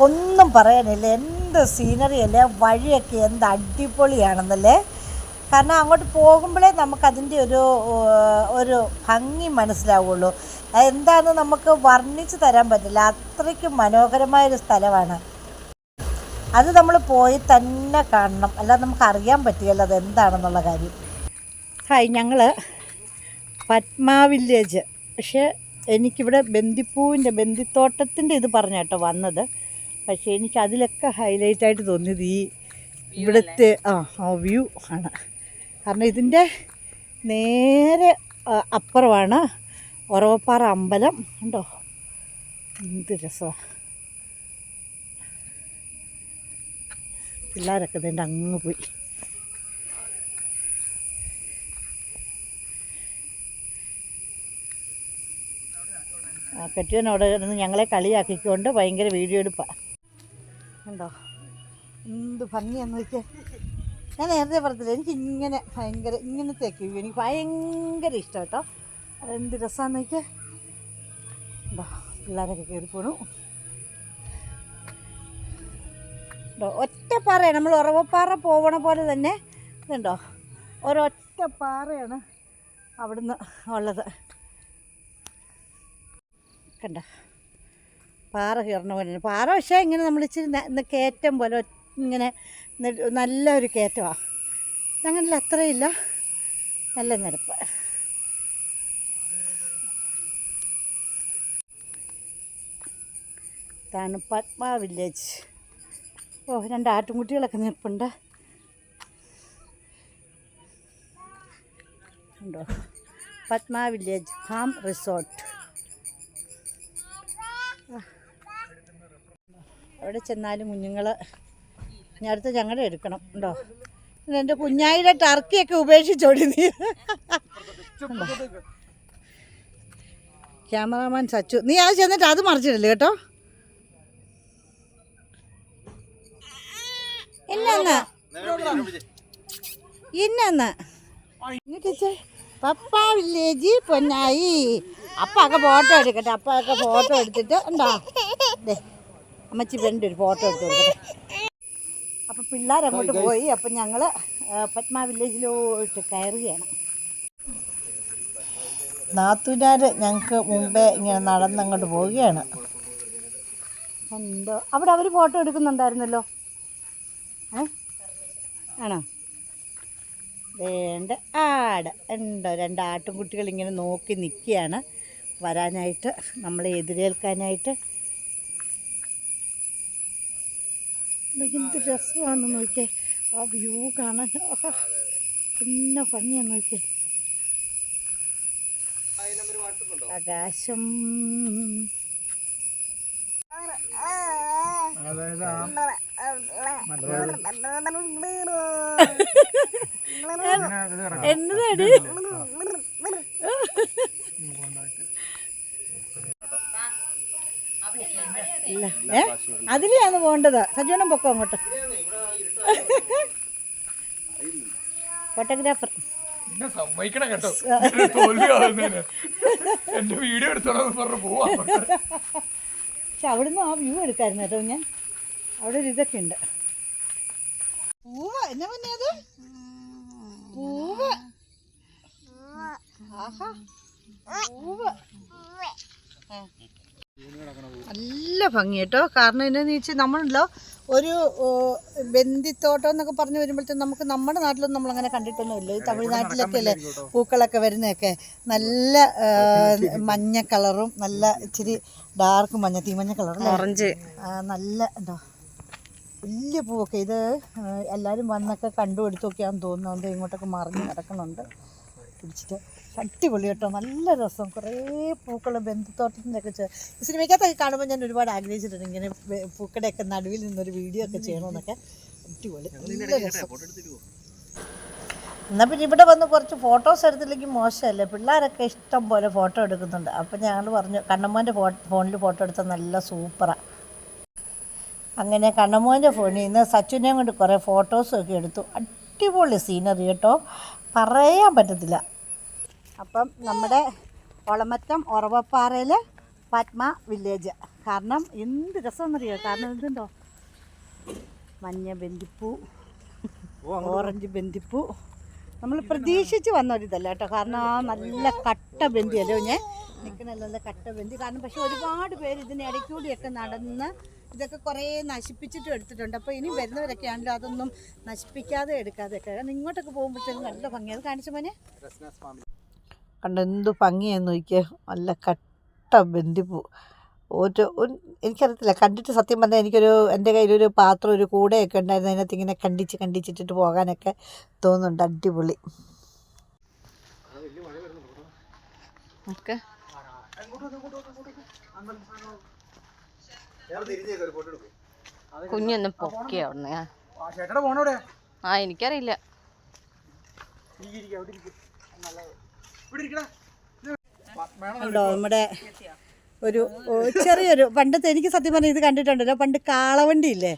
ഒന്നും പറയാനില്ല. എന്ത് സീനറി അല്ലേ? വഴിയൊക്കെ എന്ത് അടിപൊളിയാണെന്നല്ലേ? കാരണം അങ്ങോട്ട് പോകുമ്പോഴേ നമുക്കതിന്റെ ഒരു ഒരു ഭംഗി മനസ്സിലാവുള്ളൂ. എന്താണെന്ന് നമുക്ക് വർണിച്ച് തരാൻ പറ്റില്ല. അത്രയ്ക്കും മനോഹരമായൊരു സ്ഥലമാണ്. അത് നമ്മൾ പോയി തന്നെ കാണണം. അല്ലാതെ നമുക്ക് അറിയാൻ പറ്റുകയല്ല അത് എന്താണെന്നുള്ള കാര്യം. ഹായ് ഞങ്ങൾ പത്മ വില്ലേജ്. പക്ഷേ എനിക്കിവിടെ ബന്ദിപ്പൂവിന്റെ ബന്ദിത്തോട്ടത്തിന്റെ ഇത് പറഞ്ഞ കേട്ടോ വന്നത്. പക്ഷേ എനിക്ക് അതിലൊക്കെ ഹൈലൈറ്റ് ആയിട്ട് തോന്നിയത് ഈ ഇവിടുത്തെ ആ ആ വ്യൂ ആണ്. കാരണം ഇതിന്റെ നേരെ അപ്പുറമാണ് ഒറവപ്പാറ അമ്പലം. ഉണ്ടോ എന്ത് രസമാണ് പിള്ളേരൊക്കെ ഇതിന്റെ അങ്ങ് പോയി. അവിടെ ഇരുന്ന് ഞങ്ങളെ കളിയാക്കിക്കൊണ്ട് ഭയങ്കര വീഡിയോ എടുപ്പാണ് ഉണ്ടോ എന്ത് ഭംഗിയാന്ന് വെച്ചാൽ ഞാൻ നേരത്തെ പറഞ്ഞില്ല എനിക്ക് ഇങ്ങനെ ഭയങ്കര ഇങ്ങനത്തെയൊക്കെ വ്യൂ എനിക്ക് ഭയങ്കര ഇഷ്ടം കേട്ടോ. അതെന്ത് രസമാണെന്ന് വെച്ചാൽ ഉണ്ടോ പിള്ളേരൊക്കെ കയറി പോണു. ഉണ്ടോ ഒറ്റപ്പാറയാണ് നമ്മൾ ഉറവപ്പാറ പോവണ പോലെ തന്നെ ഇതുണ്ടോ? ഒരൊറ്റ പാറയാണ് അവിടുന്ന് ഉള്ളത്. കണ്ട? പാറ കയറണ പോലെ. പാറ പക്ഷേ ഇങ്ങനെ നമ്മൾ ഇച്ചിരി കയറ്റം പോലെ ഇങ്ങനെ നല്ലൊരു കയറ്റമാണ് ഞങ്ങളിൽ അത്രയില്ല. നല്ല നിരപ്പ്. ഇതാണ് പത്മ വില്ലേജ്. ഓ രണ്ട് ആട്ടുംകുട്ടികളൊക്കെ നിൽപ്പുണ്ട്. ഉണ്ടോ പത്മ വില്ലേജ് ഫാം റിസോർട്ട്. അവിടെ ചെന്നാലും കുഞ്ഞുങ്ങൾ ഞടുത്ത് ഞങ്ങളുടെ എടുക്കണം ഉണ്ടോ? എന്റെ കുഞ്ഞായിയുടെ ടർക്കിയൊക്കെ ഉപേക്ഷിച്ചോടി നീ? ക്യാമറാമാൻ സച്ചു. നീ അത് ചെന്നിട്ട് അത് മറിച്ചിടല്ലേ കേട്ടോ? ഇന്നെന്ന്? ഇന്നെന്ന്? ഇങ്ങോട്ടേ പപ്പ വില്ലേജ് പൊന്നായി. അപ്പൊക്കെ ഫോട്ടോ എടുക്കട്ടെ. അപ്പൊക്കെ ഫോട്ടോ എടുത്തിട്ട് ഉണ്ടോ? അമ്മച്ചി വേണ്ട ഒരു ഫോട്ടോ എടുത്ത് കൊടുക്കട്ടെ. അപ്പം പിള്ളേരങ്ങോട്ട് പോയി. അപ്പം ഞങ്ങൾ പത്മ വില്ലേജിലോട്ട് കയറുകയാണ്. നാത്തുനാർ ഞങ്ങൾക്ക് മുമ്പേ ഇങ്ങനെ നടന്നങ്ങോട്ട് പോവുകയാണ്. എന്തോ? അവിടെ അവർ ഫോട്ടോ എടുക്കുന്നുണ്ടായിരുന്നല്ലോ? ഏ? ആണോ? വേണ്ട. ആട്. ഉണ്ടോ രണ്ട് ആട്ടുംകുട്ടികൾ ഇങ്ങനെ നോക്കി നിൽക്കുകയാണ്. വരാനായിട്ട് നമ്മളെ എതിരേൽക്കാനായിട്ട്. എന്ത് രസമാണെന്ന് നോക്കിയേ. ആ വ്യൂ കാണാൻ പിന്നെ ഭംഗിയാന്ന് നോക്കിയേ. ആകാശം. എന്നതാടി? ഇല്ല. ഏ? അതിലെയാണ് പോകേണ്ടത്. സജീവനം പൊക്കോ അങ്ങോട്ട്. ഫോട്ടോഗ്രാഫർ. സമ്മതിക്കണം കേട്ടോ. എന്റെ വീഡിയോ പറഞ്ഞു പോവാ പക്ഷെ അവിടുന്ന് ആ വ്യൂ എടുക്കായിരുന്നു കേട്ടോ ഞാൻ. അവിടെ ഒരു ഇതൊക്കെ ഉണ്ട്. പൂവ്. എന്നാ പറഞ്ഞത് പൂവ്. ആഹാ. പൂവ്. ആ. നല്ല ഭംഗി കേട്ടോ. കാരണം എന്താണെന്ന് വെച്ചാൽ നമ്മളുണ്ടല്ലോ ഒരു ബന്ദിത്തോട്ടം എന്നൊക്കെ പറഞ്ഞു വരുമ്പോഴത്തേക്കും നമുക്ക് നമ്മുടെ നാട്ടിലൊന്നും നമ്മളങ്ങനെ കണ്ടിട്ടൊന്നുമില്ല. ഈ തമിഴ്നാട്ടിലൊക്കെ അല്ലേ പൂക്കളൊക്കെ വരുന്നതൊക്കെ. നല്ല മഞ്ഞ കളറും നല്ല ഇച്ചിരി ഡാർക്ക് മഞ്ഞ തീമഞ്ഞ കളറും ഓറഞ്ച് നല്ല എന്താ വലിയ പൂവൊക്കെ. ഇത് എല്ലാവരും വന്നൊക്കെ കണ്ടുപിടുത്തൊക്കെയാണെന്ന് തോന്നുന്നത് ഇങ്ങോട്ടൊക്കെ മറിഞ്ഞ് കിടക്കുന്നുണ്ട് പിടിച്ചിട്ട് അടിപൊളി കേട്ടോ. നല്ല രസം. കുറേ പൂക്കൾ ബന്ധുത്തോട്ടത്തിന്റെ ഒക്കെ ചെ- ഈ സിനിമയ്ക്കകത്തൊക്കെ കാണുമ്പോൾ ഞാൻ ഒരുപാട് ആഗ്രഹിച്ചിട്ടുണ്ട് ഇങ്ങനെ പൂക്കടയൊക്കെ നടുവിൽ നിന്നൊരു വീഡിയോ ഒക്കെ ചെയ്യണമെന്നൊക്കെ അടിപൊളി. നല്ല രസം. എന്നാൽ പിന്നെ ഇവിടെ വന്ന് കുറച്ച് ഫോട്ടോസ് എടുത്തില്ലെങ്കിൽ മോശമല്ലേ? പിള്ളേരൊക്കെ ഇഷ്ടം പോലെ ഫോട്ടോ എടുക്കുന്നുണ്ട്. അപ്പം ഞങ്ങൾ പറഞ്ഞു കണ്ണമ്മോന്റെ ഫോ ഫോണിൽ ഫോട്ടോ എടുത്താൽ നല്ല സൂപ്പറാണ് അങ്ങനെ കണ്ണമ്മോന്റെ ഫോണിൽ നിന്ന് സച്ചുനെയും കൊണ്ട് കുറേ ഫോട്ടോസും ഒക്കെ എടുത്തു. അടിപൊളി സീനറി കേട്ടോ. പറയാൻ പറ്റത്തില്ല. അപ്പം നമ്മുടെ ഒളമറ്റം ഉറവപ്പാറയിൽ പത്മ വില്ലേജ്. കാരണം എന്ത് രസമെന്നറിയോ? കാരണം എന്തുണ്ടോ? മഞ്ഞ ബന്ദിപ്പൂ ഓറഞ്ച് ബന്ദിപ്പൂ നമ്മൾ പ്രതീക്ഷിച്ച് വന്നൊരിതല്ല കേട്ടോ. കാരണം ആ നല്ല കട്ട ബന്ദിയല്ലോ ഞാൻ നിൽക്കുന്ന നല്ല കട്ട ബന്ദി കാരണം പക്ഷെ ഒരുപാട് പേര് ഇതിന് ഇടയ്ക്കൂടിയൊക്കെ നടന്ന് ഇതൊക്കെ കുറേ നശിപ്പിച്ചിട്ടും എടുത്തിട്ടുണ്ട്. അപ്പോൾ ഇനി വരുന്നവരൊക്കെ ആണല്ലോ അതൊന്നും നശിപ്പിക്കാതെ എടുക്കാതെ. ഒക്കെ കാരണം ഇങ്ങോട്ടൊക്കെ പോകുമ്പോഴത്തേക്കും നല്ല ഭംഗി അത് കാണിച്ചു മോനെ? കണ്ട എന്ത് ഭംഗിയെന്ന് നോക്കിയ. നല്ല കട്ട ബന്ദിപ്പൂ ഒരു ഒരു- എനിക്കറിയത്തില്ല. കണ്ടിട്ട് സത്യം പറഞ്ഞാൽ എനിക്കൊരു എന്റെ കയ്യിലൊരു പാത്രം ഒരു കൂടെയൊക്കെ ഉണ്ടായിരുന്നു. അതിനകത്ത് ഇങ്ങനെ കണ്ടിച്ച് കണ്ടിച്ചിട്ടിട്ട് പോകാനൊക്കെ തോന്നുന്നുണ്ട്. അടിപൊളി. കുഞ്ഞൊന്ന് പൊക്കി അവിടുന്ന്. ആ. എനിക്കറിയില്ല. ഉണ്ടോ നമ്മുടെ ഒരു ചെറിയൊരു പണ്ടത്തെ എനിക്ക് സത്യം പറഞ്ഞാൽ ഇത് കണ്ടിട്ടുണ്ടല്ലോ പണ്ട് കാളവണ്ടി ഇല്ലേ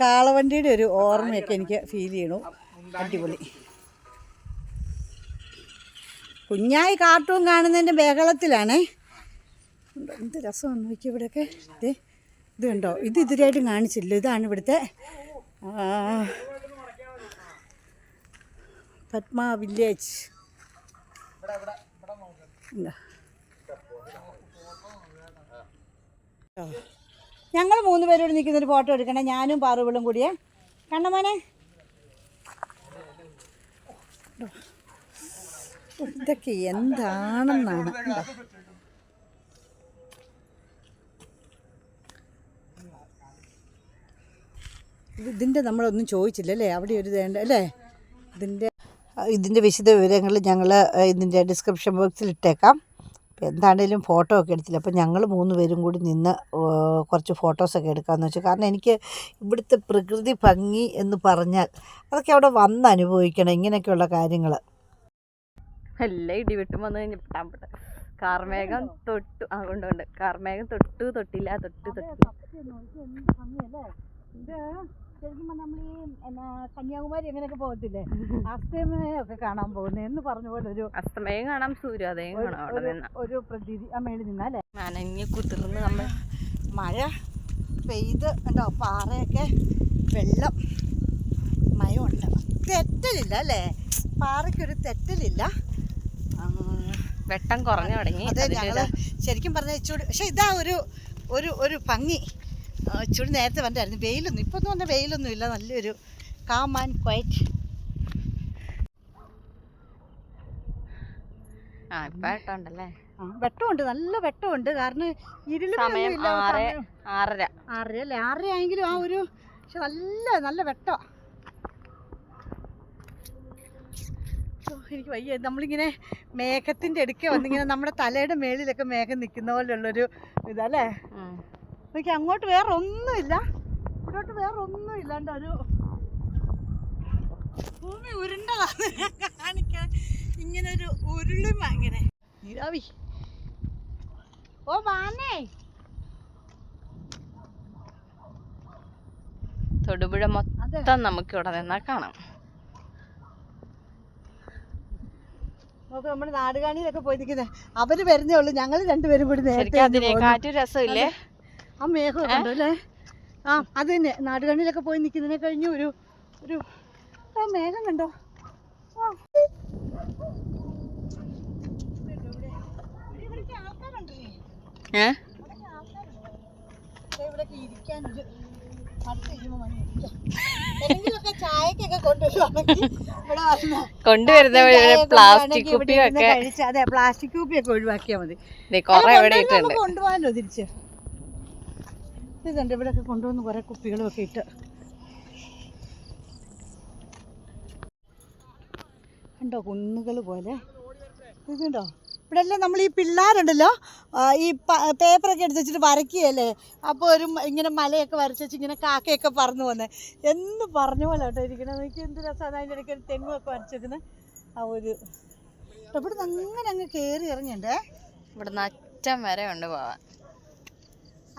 കാളവണ്ടിയുടെ ഒരു ഓർമ്മയൊക്കെ എനിക്ക് ഫീൽ ചെയ്യണു. അടിപൊളി. കുഞ്ഞായി കാർട്ടൂൺ കാണുന്നതിന്റെ ബഹളത്തിലാണേ. എന്ത് രസമാണ് നോക്കി ഇവിടെയൊക്കെ. ദേ ഇത് കണ്ടോ ഇത് ഇതിരായിട്ടും കാണിച്ചില്ല ഇതാണ് ഇവിടുത്തെ പത്മാ വില്ലേജ് ഞങ്ങൾ മൂന്ന് പേരോട് നിൽക്കുന്നൊരു ഫോട്ടോ എടുക്കണേ. ഞാനും പാറുവിളും കൂടിയേ. കണ്ണമോനെ ഇതൊക്കെ എന്താണെന്നാണ്? ഇതിന്റെ നമ്മളൊന്നും ചോദിച്ചില്ല അല്ലേ അവിടെ ഒരു വേണ്ട അല്ലേ? ഇതിന്റെ ഇതിന്റെ വിശദ വിവരങ്ങൾ ഞങ്ങൾ ഇതിന്റെ ഡിസ്ക്രിപ്ഷൻ ബോക്സിൽ ഇട്ടേക്കാം. അപ്പോൾ എന്താണേലും ഫോട്ടോ ഒക്കെ എടുത്തില്ല. അപ്പോൾ ഞങ്ങൾ മൂന്ന് പേരും കൂടി നിന്ന് കുറച്ച് ഫോട്ടോസൊക്കെ എടുക്കാമെന്ന് വെച്ചു. കാരണം എനിക്ക് ഇവിടുത്തെ പ്രകൃതി ഭംഗി എന്ന് പറഞ്ഞാൽ അതൊക്കെ അവിടെ വന്ന് അനുഭവിക്കണം. ഇങ്ങനെയൊക്കെയുള്ള കാര്യങ്ങൾ. എല്ലാം ഇടിവിട്ടും വന്ന് കഴിഞ്ഞിട്ടാൻ കാർമേഘം തൊട്ടു ആ കൊണ്ടുണ്ട് കാർമേഘം തൊട്ടു തൊട്ടില്ല തൊട്ടു തൊട്ടില്ല ശരിക്കും നമ്മൾ ഈ എന്നാ കന്യാകുമാരി എങ്ങനെയൊക്കെ പോകത്തില്ലേ? അസ്തമയൊക്കെ കാണാൻ പോകുന്നത് എന്ന് പറഞ്ഞ പോലെ ഒരു അസ്തമയം കാണാം സൂര്യോദയം കാണാം അവിടെ ഒരു- നിന്ന്. ഒരു പ്രതീതി ആ മേളിൽ നിന്നല്ലേ നനഞ്ഞ് കുതിർന്ന് നമ്മൾ മഴ പെയ്ത് ഉണ്ടോ പാറയൊക്കെ വെള്ളം. മയമുണ്ട് തെറ്റലില്ല അല്ലേ? പാറയ്ക്കൊരു തെറ്റലില്ല. വെട്ടം കുറഞ്ഞു തുടങ്ങി. അതെ ഞങ്ങൾ ശരിക്കും പറഞ്ഞാൽ ഇച്ചൂടി പക്ഷെ ഇതാ ഒരു ഒരു ഒരു ഭംഗി. ഇച്ചൂടി നേരത്തെ വന്നായിരുന്നു വെയിലൊന്നും ഇപ്പം വന്ന വെയിലൊന്നും ഇല്ല. നല്ലൊരു കാം ആൻഡ് ക്വൈറ്റ് ആ ഇപ്പൊ വെട്ടമുണ്ടല്ലേ? വെട്ടമുണ്ട്. നല്ല വെട്ടമുണ്ട്. കാരണം ഇരുൾ സമയം ആറ് ആറര. ആറര അല്ലേ? ആറര ആയെങ്കിലും ആ ഒരു പക്ഷെ നല്ല നല്ല വെട്ടം. എനിക്ക് വയ്യ. നമ്മളിങ്ങനെ മേഘത്തിന്റെ അടുക്കെ വന്നിങ്ങനെ നമ്മുടെ തലയുടെ മേളിലൊക്കെ മേഘം നിൽക്കുന്ന പോലെയുള്ളൊരു ഇതല്ലേ. നോക്കി അങ്ങോട്ട് വേറെ ഒന്നുമില്ല ഇവിടോട്ട് വേറെ ഒന്നും ഇല്ലാണ്ട് ഒരു ഭൂമി ഉരുണ്ടതാണ് കാണിക്കാൻ ഇങ്ങനെ ഒരു ഉരുളും അങ്ങനെ നീരാവി. ഓ വാനേ തൊടുപുഴ മൊത്തം നമുക്ക് ഇവിടെ നിന്നാ കാണാം. നോക്ക് നമ്മുടെ നാടുകാണിയിലൊക്കെ പോയി നിൽക്കുന്നത് അവർ വരുന്നേ ഉള്ളൂ. ഞങ്ങൾ രണ്ടുപേരും കൂടി നേരത്തെ ശരിക്കും രസമില്ലേ? ആ മേഘമൊക്കെ ഉണ്ടോ അല്ലേ? ആ അത് തന്നെ. നാടുകാണിയിലൊക്കെ പോയി നിൽക്കുന്നതിനെ കഴിഞ്ഞു ഒരു ഒരു ആ മേഘം കണ്ടോ? ആ. ഏ? കൊണ്ടുവരുന്ന പ്ലാസ്റ്റിക് കുപ്പിയൊക്കെ അതെ പ്ലാസ്റ്റിക് കുപ്പിയൊക്കെ ഒഴിവാക്കിയാൽ മതി. നമുക്ക് തിരിച്ച്. ഇതുണ്ട്. ഇവിടെയൊക്കെ കൊണ്ടുവന്ന് കുറേ കുപ്പികളും ഒക്കെ ഇട്ട്. കണ്ടോ കുന്നുകൾ പോലെ? ഇതുണ്ടോ? ഇവിടെ എല്ലാം നമ്മൾ ഈ പിള്ളേരുണ്ടല്ലോ ഈ പേപ്പറൊക്കെ എടുത്ത് വെച്ചിട്ട് വരയ്ക്കുകയല്ലേ? അപ്പോൾ ഒരു ഇങ്ങനെ മലയൊക്കെ വരച്ച് വെച്ച് ഇങ്ങനെ കാക്കയൊക്കെ പറന്നു വന്നേ. എന്ന് പറഞ്ഞ പോലെ കേട്ടോ ഇരിക്കണം എനിക്ക് എന്ത് രസമാണ് അതിന്റെ ഇടയ്ക്ക് ഒരു തെങ്ങുമൊക്കെ വരച്ചേക്കുന്നത് ആ ഒരു ഇവിടെ നിന്ന് അങ്ങനെ അങ്ങ് കയറി ഇറങ്ങിണ്ടേ നിന്ന് അറ്റം വരെ ഉണ്ട് പോവാൻ.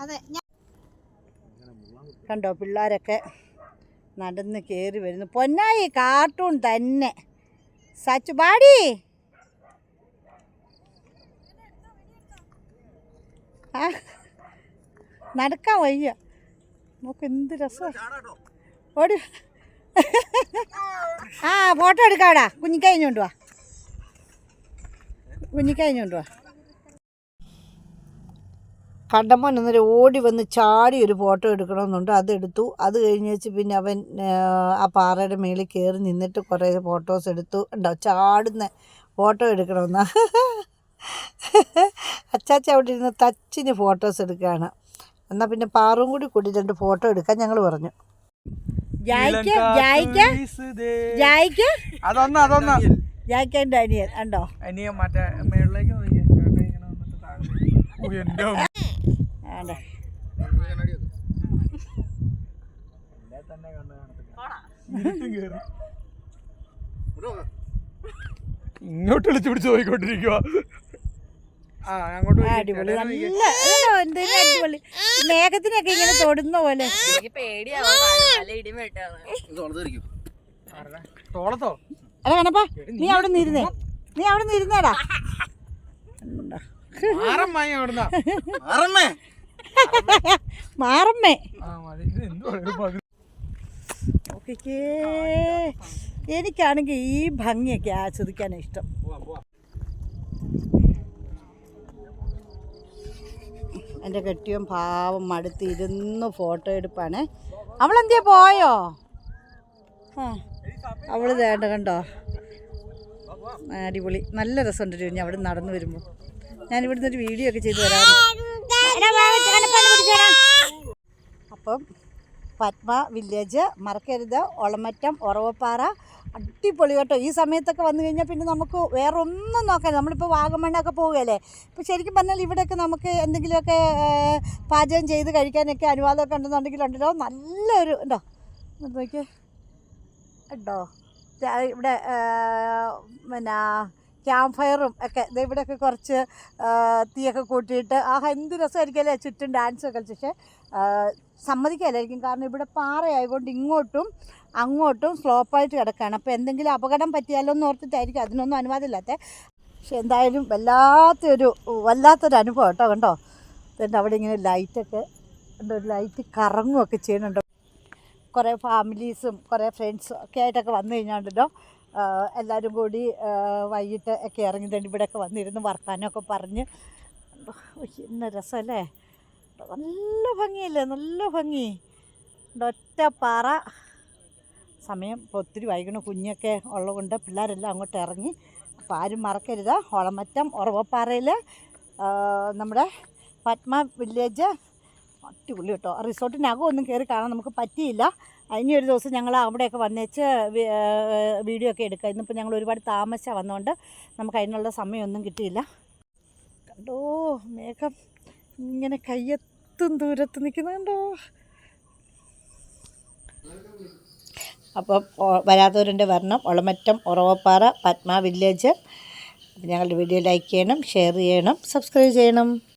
അതെ കണ്ടോ പിള്ളേരൊക്കെ നടന്ന് കയറി വരുന്നു. പൊന്നായി കാർട്ടൂൺ തന്നെ. സച്ചു പാടി. നടക്കാൻ വയ്യ. നമുക്ക് എന്ത് രസമാണ് ഓടി. ആ ഫോട്ടോ എടുക്കാടാ. കുഞ്ഞിക്കഴിഞ്ഞുകൊണ്ട് വാ. കുഞ്ഞിക്കഴിഞ്ഞുകൊണ്ട് വാ. കണ്ടമോൻ അന്നേരം ഓടി വന്ന് ചാടി ഒരു ഫോട്ടോ എടുക്കണമെന്നുണ്ട്. അതെടുത്തു അത് കഴിഞ്ഞ് വെച്ച് പിന്നെ അവൻ ആ, പാറയുടെ മേളിൽ കയറി നിന്നിട്ട് കുറേ ഫോട്ടോസ് എടുത്തു. ഉണ്ടോ ചാടുന്ന ഫോട്ടോ എടുക്കണമെന്നാ. അച്ചാച്ച അവിടെ ഇരുന്ന് തച്ചിന് ഫോട്ടോസ് എടുക്കുകയാണ്. എന്നാൽ പിന്നെ പാറും കൂടി കൂടി രണ്ട് ഫോട്ടോ എടുക്കാൻ ഞങ്ങൾ പറഞ്ഞു. ജായിക്ക് ജായിക്ക് ജായിക്ക്. അതൊന്ന് അതൊന്ന്. അനിയൻ ഉണ്ടോ അനിയൻ മറ്റേ മേളിലേക്ക് കേറി. ഇങ്ങോട്ട് വിളിച്ചു പിടിച്ച് പോയിക്കൊണ്ടിരിക്കുക മേഘത്തിനൊക്കെ ഇങ്ങനെ തൊടുന്ന പോലെ. അല്ല കണപ്പാ നീ അവിടെ നിന്ന് നീ അവിടെ? ആറമ്മായി അവിടുന്ന. മാറമ്മേ എനിക്കാണെങ്കിൽ ഈ ഭംഗിയൊക്കെ ആസ്വദിക്കാനാണ് ഇഷ്ടം. എന്റെ കെട്ടിയും പാവം മടുത്ത് ഇരുന്ന് ഫോട്ടോ എടുപ്പാണ്. അവളെന്തിയാ പോയോ? ആ അവൾ വേണ്ട കണ്ടോ അടിപൊളി. നല്ല രസമുണ്ട് ഞാൻ അവിടെ നടന്നു വരുമ്പോൾ ഞാനിവിടുന്ന് ഒരു വീഡിയോ ഒക്കെ ചെയ്തു തരാം. അപ്പം പത്മ വില്ലേജ് മറക്കരുത് ഒളമറ്റം ഉറവപ്പാറ അടിപൊളി കേട്ടോ. ഈ സമയത്തൊക്കെ വന്നു കഴിഞ്ഞാൽ പിന്നെ നമുക്ക് വേറെ ഒന്നും നോക്കാൻ നമ്മളിപ്പോൾ വാഗമണ്ണൊക്കെ പോവുകയല്ലേ? ഇപ്പോൾ ശരിക്കും പറഞ്ഞാൽ ഇവിടെയൊക്കെ നമുക്ക് എന്തെങ്കിലുമൊക്കെ പാചകം ചെയ്ത് കഴിക്കാനൊക്കെ അനുവാദമൊക്കെ ഉണ്ടെന്നുണ്ടെങ്കിൽ ഉണ്ടല്ലോ. നല്ലൊരു ഉണ്ടോ? നോക്കിയേ. ഉണ്ടോ? ഇവിടെ പിന്നെ ക്യാമ്പ് ഫയറും ഒക്കെ. ഇവിടെ ഇവിടെയൊക്കെ കുറച്ച് തീയൊക്കെ കൂട്ടിയിട്ട്. ആഹാ എന്ത് രസമായിരിക്കും അല്ലേ ചുറ്റും ഡാൻസ് ഒക്കെ കളിച്ച്. പക്ഷേ സമ്മതിക്കാമല്ലായിരിക്കും കാരണം ഇവിടെ പാറയായതുകൊണ്ട് ഇങ്ങോട്ടും അങ്ങോട്ടും സ്ലോപ്പായിട്ട് കിടക്കുകയാണ്. അപ്പോൾ എന്തെങ്കിലും അപകടം പറ്റിയാലോ എന്ന് ഓർത്തിട്ടായിരിക്കും. അതിനൊന്നും അനുവാദമില്ലാത്ത. പക്ഷെ എന്തായാലും വല്ലാത്തൊരു വല്ലാത്തൊരു അനുഭവം കേട്ടോ കണ്ടോ? എന്നിട്ട് അവിടെ ഇങ്ങനെ ലൈറ്റൊക്കെ ഉണ്ട് ഒരു ലൈറ്റ് കറങ്ങുമൊക്കെ ചെയ്യുന്നുണ്ട്. കുറേ ഫാമിലീസും കുറേ ഫ്രണ്ട്സും ഒക്കെ ആയിട്ടൊക്കെ വന്നു കഴിഞ്ഞാണ്ടല്ലോ എല്ലാവരും കൂടി വൈകിട്ട് ഒക്കെ ഇറങ്ങി തന്നെ ഇവിടെയൊക്കെ വന്നിരുന്ന് വർത്താനമൊക്കെ പറഞ്ഞ്. ഇന്ന രസമല്ലേ നല്ല ഭംഗിയല്ലേ? നല്ല ഭംഗി. ഒറ്റ പാറ. സമയം ഇപ്പോൾ ഒത്തിരി വൈകുന്ന കുഞ്ഞൊക്കെ ഉള്ളതുകൊണ്ട് പിള്ളേരെല്ലാം അങ്ങോട്ട് ഇറങ്ങി. അപ്പോൾ ആരും മറക്കരുത്. ഒളമറ്റം ഉറവപ്പാറയിൽ നമ്മുടെ പത്മ വില്ലേജ് അടിപൊളി കേട്ടോ. റിസോർട്ടിനകം ഒന്നും കയറി കാണാൻ നമുക്ക് പറ്റിയില്ല. ഇനി ഒരു ദിവസം ഞങ്ങൾ അവിടെയൊക്കെ വന്നേച്ച് വീഡിയോ ഒക്കെ എടുക്കുക ഇന്നിപ്പോൾ ഞങ്ങൾ ഒരുപാട് താമസിച്ചാണ് വന്നതുകൊണ്ട് നമുക്ക് അതിനുള്ള സമയമൊന്നും കിട്ടിയില്ല. കണ്ടോ മേഘം ഇങ്ങനെ കയ്യെത്തും ദൂരത്ത് നിൽക്കുന്നുണ്ടോ അപ്പോൾ വരാത്തവരുണ്ട് വരണം. ഒളമറ്റം ഉറവപ്പാറ പത്മ വില്ലേജ്. ഞങ്ങളുടെ വീഡിയോ ലൈക്ക് ചെയ്യണം ഷെയർ ചെയ്യണം സബ്സ്ക്രൈബ് ചെയ്യണം.